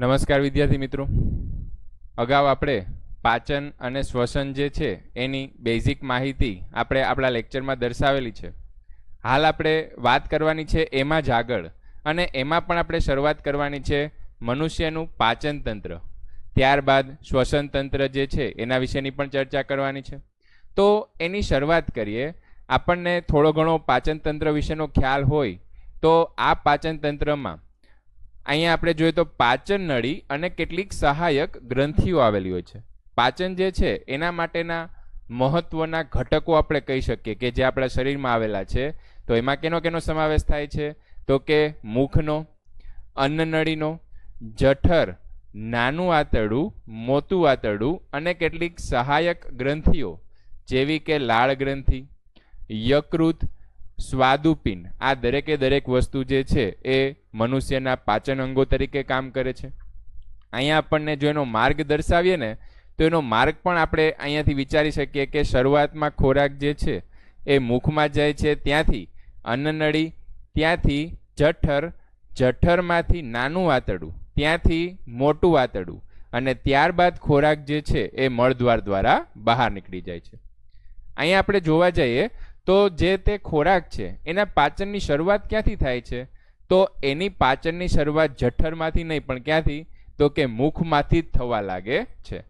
નમસ્કાર વિદ્યાર્થી મિત્રો. અગાઉ આપણે પાચન અને શ્વસન જે છે એની બેઝિક માહિતી આપણે આપણા લેક્ચરમાં દર્શાવેલી છે. હાલ આપણે વાત કરવાની છે એમાં જ આગળ અને એમાં પણ આપણે શરૂઆત કરવાની છે મનુષ્યનું પાચન તંત્ર. ત્યારબાદ શ્વસન તંત્ર જે છે એના વિશેની પણ ચર્ચા કરવાની છે. તો એની શરૂઆત કરીએ. આપણને થોડો ઘણો પાચન તંત્ર વિશેનો ખ્યાલ હોય તો આ પાચન તંત્રમાં અહીંયા આપણે જોઈએ તો પાચન નળી અને કેટલીક સહાયક ગ્રંથિઓ આવેલી હોય છે. પાચન જે છે, એના માટેના મહત્વના ઘટકો આપણે કહી શકીએ કે જે આપણા શરીરમાં આવેલા છે. તો એમાં કેનો કેનો સમાવેશ થાય છે? તો કે મુખનો અન્નનળીનો જઠર, નાનું આંતરડું, મોટું આંતરડું અને કેટલીક સહાયક ગ્રંથિઓ જેવી કે લાળ ગ્રંથિ, યકૃત, સ્વાદુપિંડ, આ દરેકે દરેક વસ્તુ જે છે એ મનુષ્યના પાચન અંગો તરીકે કામ કરે છે. અહીંયા આપણને જો એનો માર્ગ દર્શાવીએ ને, તો એનો માર્ગ પણ આપણે અહીંયાથી વિચારી શકીએ કે શરૂઆતમાં ખોરાક જે છે, એ મુખમાં જાય છે ત્યાંથી અન્નનળી ત્યાંથી જઠર, જઠરમાંથી નાનું વાતડું ત્યાંથી મોટું વાતડું અને ત્યારબાદ ખોરાક જે છે, એ મળદ્વાર દ્વારા બહાર નીકળી જાય છે. અહીંયા આપણે જોવા જઈએ તો જે તે ખોરાક છે, એના પાચનની શરૂઆત ક્યાંથી થાય છે? તો એની પાચનની શરૂઆત જઠરમાંથી નહીં, પણ ક્યાંથી? તો કે મુખમાંથી જ થવા લાગે છે.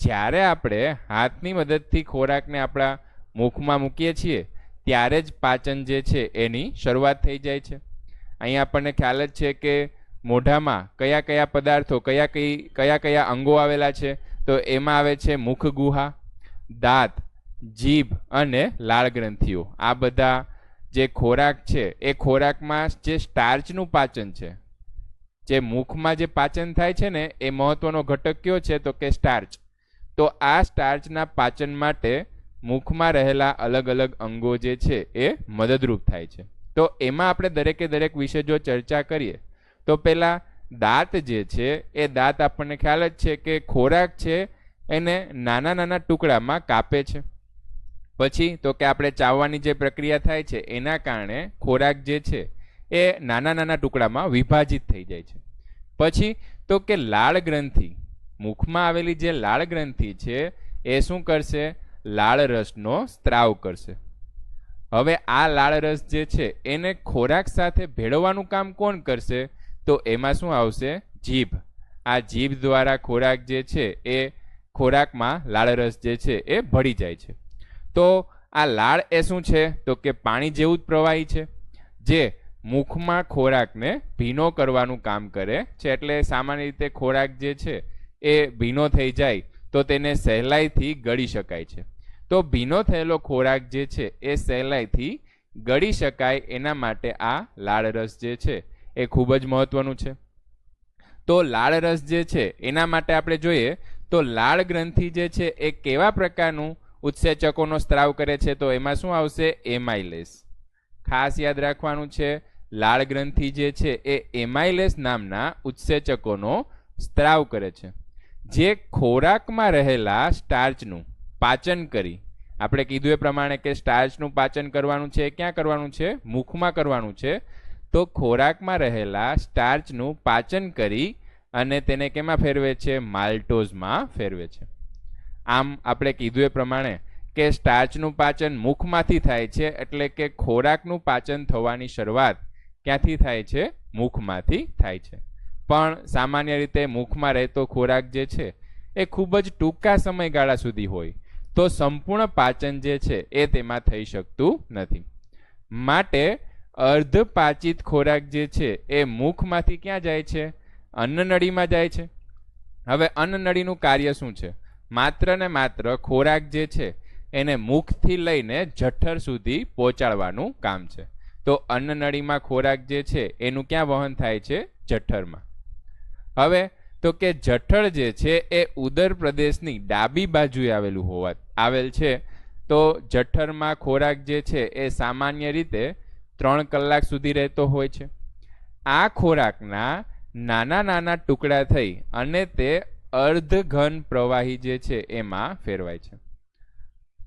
જ્યારે આપણે હાથની મદદથી ખોરાકને આપણા મુખમાં મૂકીએ છીએ, ત્યારે જ પાચન જે છે એની શરૂઆત થઈ જાય છે. અહીં આપણને ખ્યાલ જ છે કે મોઢામાં કયા કયા પદાર્થો, કયા કઈ, કયા કયા અંગો આવેલા છે. તો એમાં આવે છે મુખ ગુહા દાંત, જીભ અને લાળ ગ્રંથિઓ. આ બધા જે ખોરાક છે, એ ખોરાકમાં જે સ્ટાર્ચનું પાચન છે, જે મુખમાં જે પાચન થાય છે ને, એ મહત્વનો ઘટક કયો છે તો કે સ્ટાર્ચ તો આ સ્ટાર્ચના પાચન માટે મુખમાં રહેલા અલગ અલગ અંગો જે છે, એ મદદરૂપ થાય છે. તો એમાં આપણે દરેકે દરેક વિશે જો ચર્ચા કરીએ, તો પહેલાં દાંત જે છે, એ દાંત આપણને ખ્યાલ જ છે કે ખોરાક છે, એને નાના નાના ટુકડામાં કાપે છે. પછી તો કે આપણે ચાવવાની જે પ્રક્રિયા થાય છે, એના કારણે ખોરાક જે છે, એ નાના નાના ટુકડામાં વિભાજિત થઈ જાય છે. પછી તો કે લાળ ગ્રંથિ, મુખમાં આવેલી જે લાળ ગ્રંથિ છે, એ શું કરશે? લાળ રસનો સ્ત્રાવ કરશે. હવે આ લાળ રસ જે છે, એને ખોરાક સાથે ભેળવવાનું કામ કોણ કરશે? તો એમાં શું આવશે? જીભ. આ જીભ દ્વારા ખોરાક જે છે, એ ખોરાકમાં લાળ રસ જે છે, એ ભળી જાય છે. તો આ લાળ એ શું છે? તો કે પાણી જેવું જ પ્રવાહી છે, જે મુખમાં ખોરાકને ભીનો કરવાનું કામ કરે છે. એટલે સામાન્ય રીતે ખોરાક જે છે એ ભીનો થઈ જાય તો તેને સહેલાઈથી ગળી શકાય છે. તો ભીનો થયેલો ખોરાક જે છે એ સહેલાઈથી ગળી શકાય એના માટે આ લાળ રસ જે છે એ ખૂબ જ મહત્વનું છે. તો લાળ રસ જે છે એના માટે આપણે જોઈએ તો લાળ ગ્રંથિ જે છે એ કેવા પ્રકારનું ઉત્સેચકોનો સ્ત્રાવ કરે છે, તો એમાં શું આવશે? એમાઇલેસ. ખાસ યાદ રાખવાનું છે, લાળ ગ્રંથિ જે છે, એ એમાઇલેસ નામના ઉત્સેચકોનો સ્ત્રાવ કરે છે. જે ખોરાકમાં રહેલા સ્ટાર્ચનું પાચન કરી, આપણે કીધું એ પ્રમાણે કે સ્ટાર્ચનું પાચન કરવાનું છે ક્યાં કરવાનું છે? મુખમાં કરવાનું છે. તો ખોરાકમાં રહેલા સ્ટાર્ચનું પાચન કરી અને તેને કેમાં ફેરવે છે? માલ્ટોઝમાં ફેરવે છે. આમ આપણે કીધું એ પ્રમાણે કે સ્ટાર્ચનું પાચન મુખમાંથી થાય છે એટલે કે ખોરાકનું પાચન થવાની શરૂઆત ક્યાંથી થાય છે? મુખમાંથી થાય છે. પણ સામાન્ય રીતે મુખમાં રહેતો ખોરાક જે છે એ ખૂબ જ ટૂંકા સમયગાળા સુધી હોય તો સંપૂર્ણ પાચન જે છે એ તેમાં થઈ શકતું નથી. માટે અર્ધ પાચિત ખોરાક જે છે એ મુખમાંથી ક્યાં જાય છે? અન્નનળીમાં જાય છે. હવે અન્નનળીનું કાર્ય શું છે? માત્ર ને માત્ર ખોરાક જે છે, એને મુખથી લઈને જઠર સુધી પહોંચાડવાનું કામ છે. તો અન્નનળીમાં ખોરાક જે છે, એનું ક્યાં વહન થાય છે? જઠરમાં. હવે, તો કે જઠર જે છે, એ ઉદર પ્રદેશની ડાબી બાજુએ આવેલું હોવા, આવેલ છે. તો જઠરમાં ખોરાક જે છે, એ સામાન્ય રીતે ત્રણ કલાક સુધી રહેતો હોય છે. આ ખોરાકના નાના નાના ટુકડા થઈ અને તે અર્ધ ઘન પ્રવાહી જે છે, એમાં ફેરવાય છે.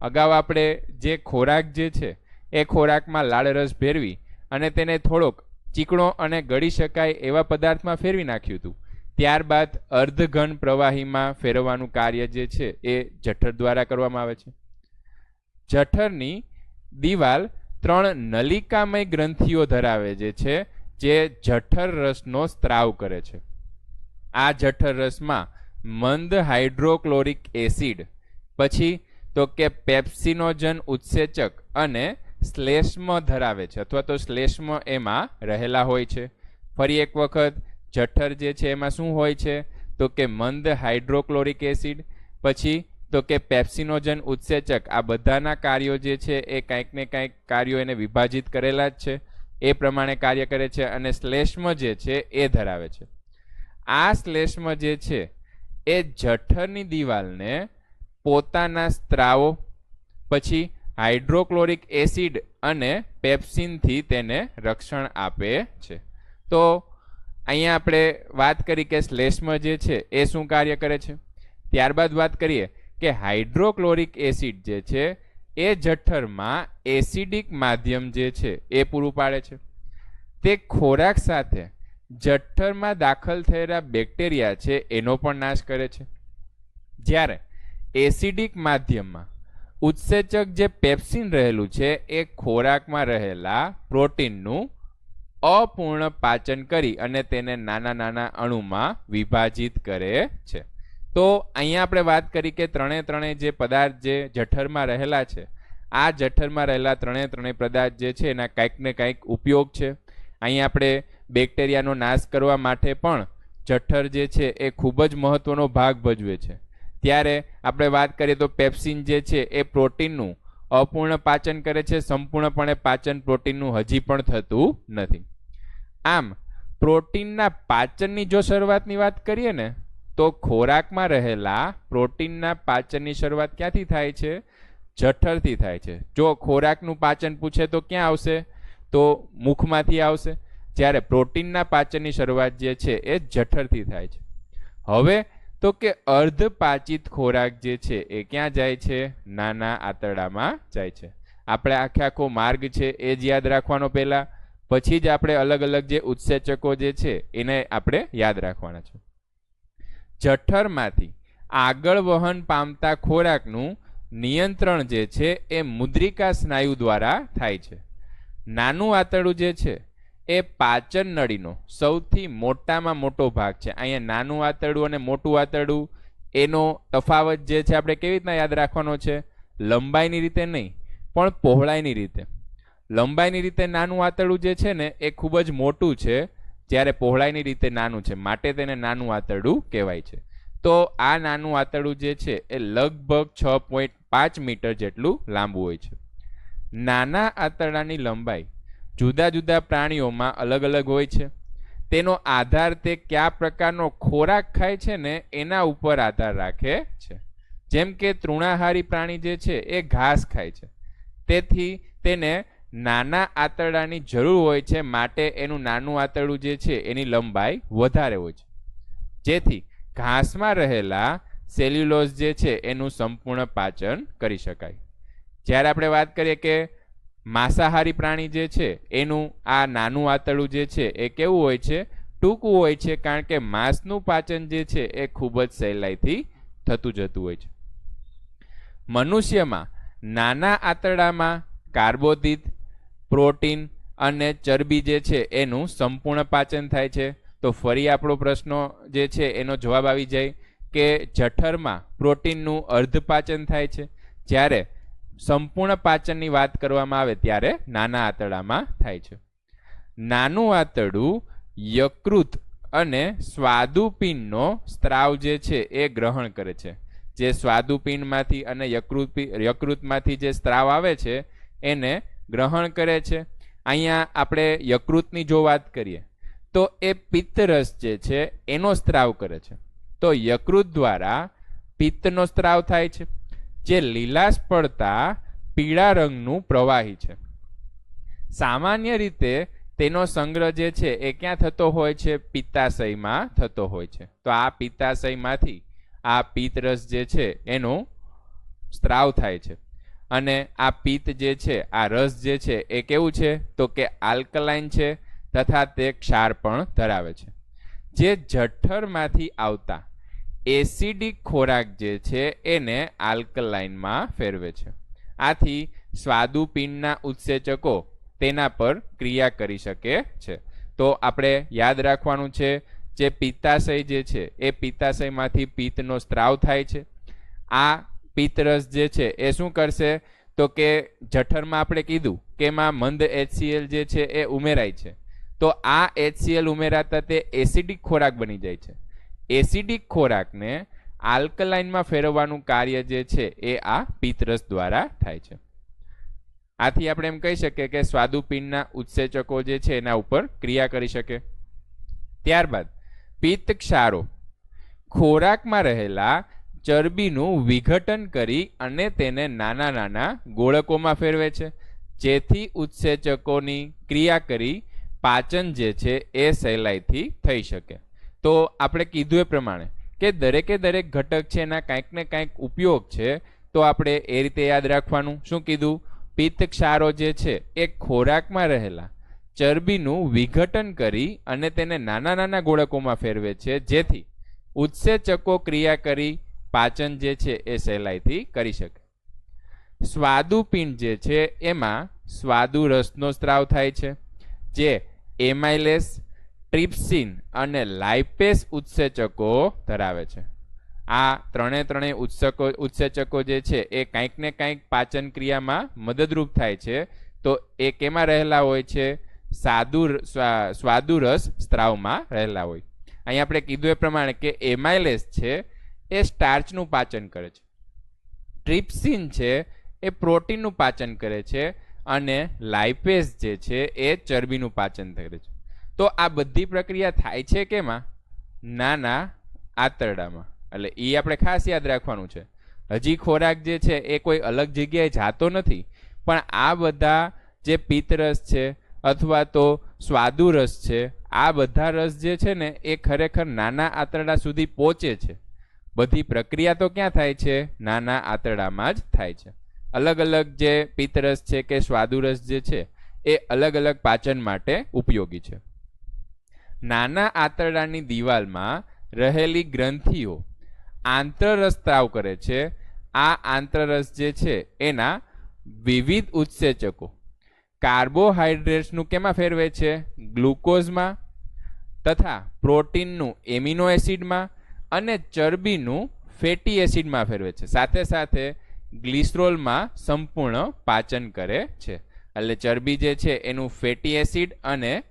અગાઉ આપણે જે ખોરાક જે છે, એ ખોરાકમાં લાળ રસ ભેરવી અને તેને થોડોક ચીકણો અને ગળી શકાય એવા પદાર્થમાં ફેરવી નાખ્યું હતું. ત્યારબાદ અર્ધઘન પ્રવાહીમાં ફેરવવાનું કાર્ય જે છે, એ જઠર દ્વારા કરવામાં આવે છે. જઠરની દિવાલ ત્રણ નલિકામય ગ્રંથિઓ ધરાવે જે છે, જે જઠર રસનો સ્ત્રાવ કરે છે. આ જઠર રસમાં મંદ હાઇડ્રોક્લોરિક એસિડ. પછી તો કે પેપ્સિનોજન ઉત્સેચક અને શ્લેષ્મ ધરાવે છે, અથવા તો શ્લેષ્મ એમાં રહેલા હોય છે. ફરી એક વખત, જઠર જે છે એમાં શું હોય છે? તો કે મંદ હાઇડ્રોક્લોરિક એસિડ, પછી તો કે પેપ્સિનોજન ઉત્સેચક. આ બધાના કાર્યો જે છે એ કાંઈક ને કાંઈક કાર્યો એને વિભાજિત કરેલા જ છે. એ પ્રમાણે કાર્ય કરે છે અને શ્લેષ્મ જે છે એ ધરાવે છે. આ શ્લેષ્મ જે છે એ જઠરની દિવાલને પોતાના સ્ત્રાવો, પછી હાઇડ્રોક્લોરિક એસિડ અને પેપ્સિનથી તેને રક્ષણ આપે છે. તો અહીંયા આપણે વાત કરી કે શ્લેષ્મ જે છે એ શું કાર્ય કરે છે? ત્યારબાદ વાત કરીએ કે હાઇડ્રોક્લોરિક એસિડ જે છે એ જઠરમાં એસિડિક માધ્યમ જે છે એ પૂરું પાડે છે. તે ખોરાક સાથે જઠરમાં દાખલ થયેલા બેક્ટેરિયા છે, એનો પણ નાશ કરે છે. જ્યારે એસિડિક માધ્યમમાં ઉત્સેચક જે પેપ્સિન રહેલું છે, એ ખોરાકમાં રહેલા પ્રોટીનનું અપૂર્ણ પાચન કરી અને તેને નાના નાના અણુમાં વિભાજિત કરે છે. તો અહીંયા આપણે વાત કરી કે ત્રણે ત્રણે જે પદાર્થ જે જઠરમાં રહેલા છે, આ જઠરમાં રહેલા ત્રણે ત્રણેય પદાર્થ જે છે, એના કાંઈક ને કાંઈક ઉપયોગ છે. અહીંયા આપણે બેક્ટેરિયાનો નાશ કરવા માટે પણ જઠર જે છે એ ખૂબ જ મહત્ત્વનો ભાગ ભજવે છે. ત્યારે આપણે વાત કરીએ તો પેપ્સિન જે છે એ પ્રોટીનનું અપૂર્ણ પાચન કરે છે, સંપૂર્ણપણે પાચન પ્રોટીનનું હજી પણ થતું નથી. આમ, પ્રોટીનના પાચનની જો શરૂઆતની વાત કરીએ ને, તો ખોરાકમાં રહેલા પ્રોટીનના પાચનની શરૂઆત ક્યાંથી થાય છે? જઠરથી થાય છે. જો ખોરાકનું પાચન પૂછે તો ક્યાં આવશે? તો મુખમાંથી આવશે. જ્યારે પ્રોટીનના પાચનની શરૂઆત જે છે એ જઠરથી થાય છે. હવે તો કે અર્ધ પાચિત ખોરાક જે છે એ ક્યાં જાય છે? નાના આંતરડામાં જાય છે. આપણે આખે આખો માર્ગ છે એ જ યાદ રાખવાનો પહેલાં. પછી જ આપણે અલગ અલગ જે ઉત્સેચકો જે છે એને આપણે યાદ રાખવાના છે. જઠરમાંથી આગળ વહન પામતા ખોરાકનું નિયંત્રણ જે છે એ મુદ્રિકા સ્નાયુ દ્વારા થાય છે. નાનું આંતરડું જે છે, એ પાચન નળીનો સૌથી મોટામાં મોટો ભાગ છે. અહીંયા નાનું આંતરડું અને મોટું આંતરડું, એનો તફાવત જે છે આપણે કેવી રીતના યાદ રાખવાનો છે? લંબાઈની રીતે નહીં, પણ પહોળાઈની રીતે. લંબાઈની રીતે નાનું આંતરડું જે છે ને, એ ખૂબ જ મોટું છે, જ્યારે પહોળાઈની રીતે નાનું છે. માટે તેને નાનું આંતરડું કહેવાય છે. તો આ નાનું આંતરડું જે છે, એ લગભગ છ પોઈન્ટ પાંચ મીટર જેટલું લાંબુ હોય છે. નાના આંતરડાની લંબાઈ જુદા જુદા પ્રાણીઓમાં અલગ અલગ હોય છે. તેનો આધાર તે કયા પ્રકારનો ખોરાક ખાય છે ને એના ઉપર આધાર રાખે છે. જેમ કે તૃણાહારી પ્રાણી જે છે એ ઘાસ ખાય છે. તેથી તેને નાના આંતરડાની જરૂર હોય છે માટે એનું નાનું આંતરડું જે છે એની લંબાઈ વધારે હોય છે. જેથી ઘાસમાં રહેલા સેલ્યુલોઝ જે છે એનું સંપૂર્ણ પાચન કરી શકાય. જ્યારે આપણે વાત કરીએ કે માંસાહારી પ્રાણી જે છે, એનું આ નાનું આંતરડું જે છે, એ કેવું હોય છે? ટૂંકું હોય છે કારણ કે માંસનું પાચન જે છે, એ ખૂબ જ સહેલાઈથી થતું જતું હોય છે. મનુષ્યમાં નાના આંતરડામાં કાર્બોદિત, પ્રોટીન અને ચરબી જે છે, એનું સંપૂર્ણ પાચન થાય છે. તો ફરી આપણો પ્રશ્નો જે છે, એનો જવાબ આવી જાય કે જઠરમાં પ્રોટીનનું અર્ધ પાચન થાય છે. જ્યારે સંપૂર્ણ પાચનની વાત કરવામાં આવે ત્યારે નાના આંતરડામાં થાય છે. નાનું આંતરડું યકૃત અને સ્વાદુપિંડનો સ્ત્રાવ જે છે એ ગ્રહણ કરે છે. જે સ્વાદુપિંડમાંથી અને યકૃત યકૃતમાંથી જે સ્ત્રાવ આવે છે, એને ગ્રહણ કરે છે. અહીંયા આપણે યકૃતની જો વાત કરીએ, તો એ પિત્તરસ જે છે, એનો સ્ત્રાવ કરે છે. તો યકૃત દ્વારા પિત્તનો સ્ત્રાવ થાય છે. જે લીલાશ પડતા પીળા રંગનું પ્રવાહી છે. સામાન્ય રીતે તેનો સંગ્રહ જે છે એ ક્યાં થતો હોય છે? પિત્તાશયમાં થતો હોય છે. તો આ પિત્તાશયમાંથી આ પિત્તરસ જે છે એનો સ્ત્રાવ થાય છે. અને આ પિત્ત જે છે, આ રસ જે છે એ કેવું છે? તો કે આલ્કલાઇન છે તથા તે ક્ષાર પણ ધરાવે છે. જે જઠ્ઠરમાંથી આવતા એસિડિક ખોરાક જે છે એને આલ્કલાઇનમાં ફેરવે છે. આથી સ્વાદુપિંડના ઉત્સેચકો તેના પર ક્રિયા કરી શકે છે. તો આપણે યાદ રાખવાનું છે જે પિત્તાશય જે છે એ પિત્તાશયમાંથી પિત્તનો સ્ત્રાવ થાય છે. આ પિત્તરસ જે છે એ શું કરશે? તો કે જઠરમાં આપણે કીધું કે એમાં મંદ એચસીએલ જે છે એ ઉમેરાય છે. તો આ એચસીએલ ઉમેરાતા તે એસિડિક ખોરાક બની જાય છે. એસિડિક ખોરાકને આલ્કલાઇનમાં ફેરવવાનું કાર્ય જે છે એ આ પિત્તરસ દ્વારા થાય છે. આથી આપણે એમ કહી શકીએ કે સ્વાદુપિંડના ઉત્સેચકો જે છે એના ઉપર ક્રિયા કરી શકે. ત્યારબાદ પિત્ત ક્ષારો ખોરાકમાં રહેલા ચરબીનું વિઘટન કરી અને તેને નાના નાના ગોળકોમાં ફેરવે છે. જેથી ઉત્સેચકોની ક્રિયા કરી પાચન જે છે એ સહેલાઈથી થઈ શકે. તો આપણે કીધું એ પ્રમાણે કે દરેકે દરેક ઘટક છે એના કાંઈક ને કાંઈક ઉપયોગ છે, તો આપણે એ રીતે યાદ રાખવાનું. શું કીધું? પિત્ત ક્ષારો જે છે એ ખોરાકમાં રહેલા. ચરબીનું વિઘટન કરી અને તેને નાના નાના ગોળકોમાં ફેરવે છે, જેથી ઉત્સેચકો ક્રિયા કરી પાચન જે છે એ સહેલાઈથી કરી શકે. સ્વાદુપિંડ જે છે એમાં સ્વાદુ રસનો સ્ત્રાવ થાય છે, જે એમાઇલેસ ટ્રિપ્સિન અને લાઇપેસ ઉત્સેચકો ધરાવે છે. આ ત્રણે ત્રણેય ઉત્સકો, ઉત્સેચકો જે છે, એ કાંઈક ને કાંઈક પાચન ક્રિયામાં મદદરૂપ થાય છે. તો એ કેમાં રહેલા હોય છે? સાદુ સ્વાદુરસ સ્ત્રાવમાં રહેલા હોય. અહીં આપણે કીધું એ પ્રમાણે કે એમાઇલેસ છે, એ સ્ટાર્ચનું પાચન કરે છે. ટ્રિપ્સિન છે, એ પ્રોટીનનું પાચન કરે છે અને લાઇપેસ જે છે, એ ચરબીનું પાચન કરે છે. તો આ બધી પ્રક્રિયા થાય છે કેમાં? નાના આંતરડામાં. એટલે એ આપણે ખાસ યાદ રાખવાનું છે. હજી ખોરાક જે છે એ કોઈ અલગ જગ્યાએ જાતો નથી, પણ આ બધા જે પિત્તરસ છે અથવા તો સ્વાદુ રસ છે, આ બધા રસ જે છે ને એ ખરેખર નાના આંતરડા સુધી પહોંચે છે. બધી પ્રક્રિયા તો ક્યાં થાય છે? નાના આંતરડામાં જ થાય છે. અલગ અલગ જે પિત્તરસ છે કે સ્વાદુરસ જે છે, એ અલગ અલગ પાચન માટે ઉપયોગી છે. નાના આંતરડાની દિવાલમાં રહેલી ગ્રંથિઓ આંતરરસ કરે છે. આ આંતરરસ જે છે એના વિવિધ ઉત્સેચકો. કાર્બોહાઈડ્રેટ્સનું કેમાં ફેરવે છે? ગ્લુકોઝમાં તથા પ્રોટીનનું એમિનો એસિડમાં અને ચરબીનું ફેટી એસિડમાં ફેરવે છે. સાથે સાથે ગ્લિસરોલમાં સંપૂર્ણ પાચન કરે છે. એટલે ચરબી જે છે એનું ફેટી એસિડ અને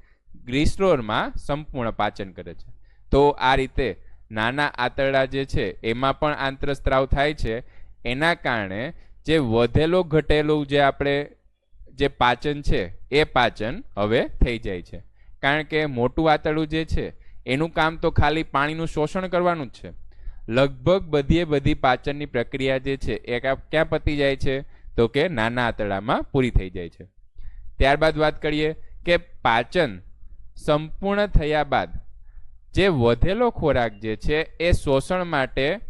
ગ્લિસરોલમાં સંપૂર્ણ પાચન કરે છે. તો આ રીતે નાના આંતરડા જે છે, એમાં પણ આંતરસ્ત્રાવ થાય છે. એના કારણે જે વધેલો ઘટેલું જે આપણે જે પાચન છે, એ પાચન હવે થઈ જાય છે. કારણ કે મોટું આંતરડું જે છે, એનું કામ તો ખાલી પાણીનું શોષણ કરવાનું જ છે. લગભગ બધીએ બધી પાચનની પ્રક્રિયા જે છે, એ ક્યાં પતી જાય છે? તો કે નાના આંતરડામાં પૂરી થઈ જાય છે. ત્યારબાદ વાત કરીએ કે પાચન સંપૂર્ણ થયા બાદ જે વધેલો ખોરાક જે છે એ શોષણ માટે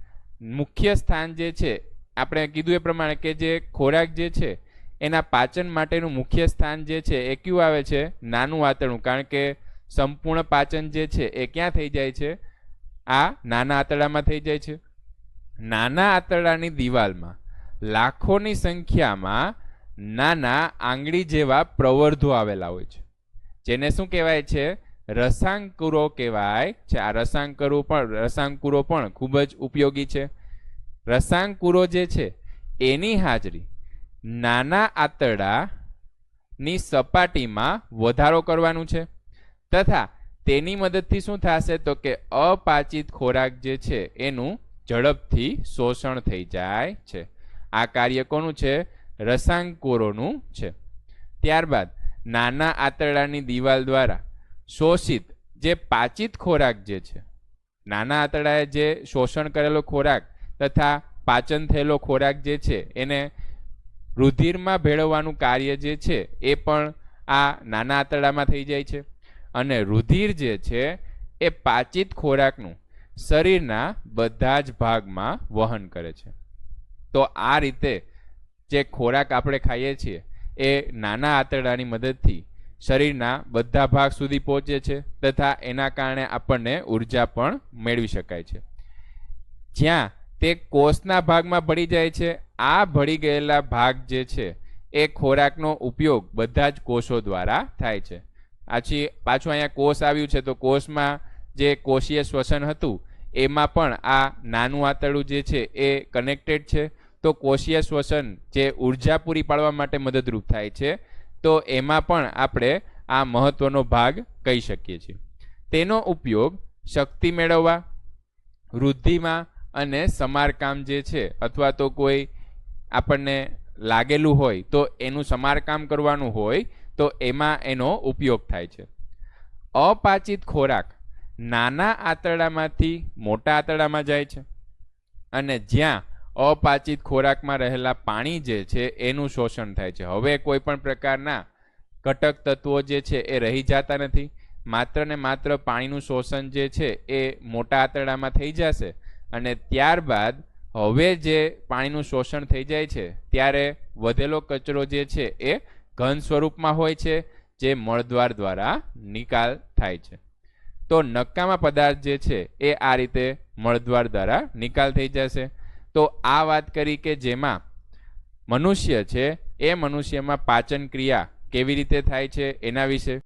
મુખ્ય સ્થાન જે છે, આપણે કીધું એ પ્રમાણે કે જે ખોરાક જે છે એના પાચન માટેનું મુખ્ય સ્થાન જે છે એ કયું આવે છે? નાનું આંતરડું કારણ કે સંપૂર્ણ પાચન જે છે એ ક્યાં થઈ જાય છે? આ નાના આંતરડામાં થઈ જાય છે. નાના આંતરડાની દિવાલમાં લાખોની સંખ્યામાં નાના આંગળી જેવા પ્રવર્ધો આવેલા હોય છે. જેને શું કહેવાય છે? રસાંકુરો કહેવાય છે. આ રસાંકરો પણ, રસાંકુરો પણ ખૂબ જ ઉપયોગી છે. રસાંકુરો જે છે, એની હાજરી નાના આંતરડાની સપાટીમાં વધારો કરવાનું છે. તથા તેની મદદથી શું થશે? તો કે અપાચિત ખોરાક જે છે, એનું ઝડપથી શોષણ થઈ જાય છે. આ કાર્ય કોનું છે? રસાંકુરોનું છે. ત્યારબાદ નાના આંતરડાની દિવાલ દ્વારા શોષિત જે પાચિત ખોરાક જે છે, નાના આંતરડાએ જે શોષણ કરેલો ખોરાક તથા પાચન થયેલો ખોરાક જે છે, એને રુધિરમાં ભેળવવાનું કાર્ય જે છે, એ પણ આ નાના આંતરડામાં થઈ જાય છે. અને રુધિર જે છે, એ પાચિત ખોરાકનું શરીરના બધા જ ભાગમાં વહન કરે છે. તો આ રીતે જે ખોરાક આપણે ખાઈએ છીએ એ નાના આંતરડાની મદદથી શરીરના બધા ભાગ સુધી પહોંચે છે તથા એના કારણે આપણને ઊર્જા પણ મેળવી શકાય છે. જ્યાં તે કોષના ભાગમાં ભળી જાય છે, આ ભળી ગયેલા ભાગ જે છે, એ ખોરાકનો ઉપયોગ બધા જ કોષો દ્વારા થાય છે. પાછી પાછું અહીંયા કોષ આવ્યું છે, તો કોષમાં જે કોષીય શ્વસન હતું, એમાં પણ આ નાનું આંતરડું જે છે, એ કનેક્ટેડ છે. તો કોષીય શ્વસન જે ઊર્જા પૂરી પાડવા માટે મદદરૂપ થાય છે, તો એમાં પણ આપણે આ મહત્વનો ભાગ કહી શકીએ છીએ. તેનો ઉપયોગ શક્તિ મેળવવા, વૃદ્ધિમાં અને સમારકામ જે છે, અથવા તો કોઈ આપણને લાગેલું હોય તો એનું સમારકામ કરવાનું હોય, તો એમાં એનો ઉપયોગ થાય છે. અપાચિત ખોરાક નાના આંતરડામાંથી મોટા આંતરડામાં જાય છે. અને જ્યાં અપાચિત ખોરાકમાં રહેલા પાણી જે છે, એનું શોષણ થાય છે. હવે કોઈ પણ પ્રકારના ઘટક તત્વો જે છે, એ રહી જતા નથી. માત્ર ને માત્ર પાણીનું શોષણ જે છે, એ મોટા આંતરડામાં થઈ જશે અને ત્યારબાદ હવે જે પાણીનું શોષણ થઈ જાય છે, ત્યારે વધેલો કચરો જે છે, એ ઘન સ્વરૂપમાં હોય છે, જે મળદ્વાર દ્વારા નિકાલ થાય છે. તો નક્કામાં પદાર્થ જે છે, એ આ રીતે મળદ્વાર દ્વારા નિકાલ થઈ જશે. તો આ વાત કરી કે જેમાં મનુષ્ય છે, એ મનુષ્યમાં પાચન ક્રિયા કેવી રીતે થાય છે, એના વિશે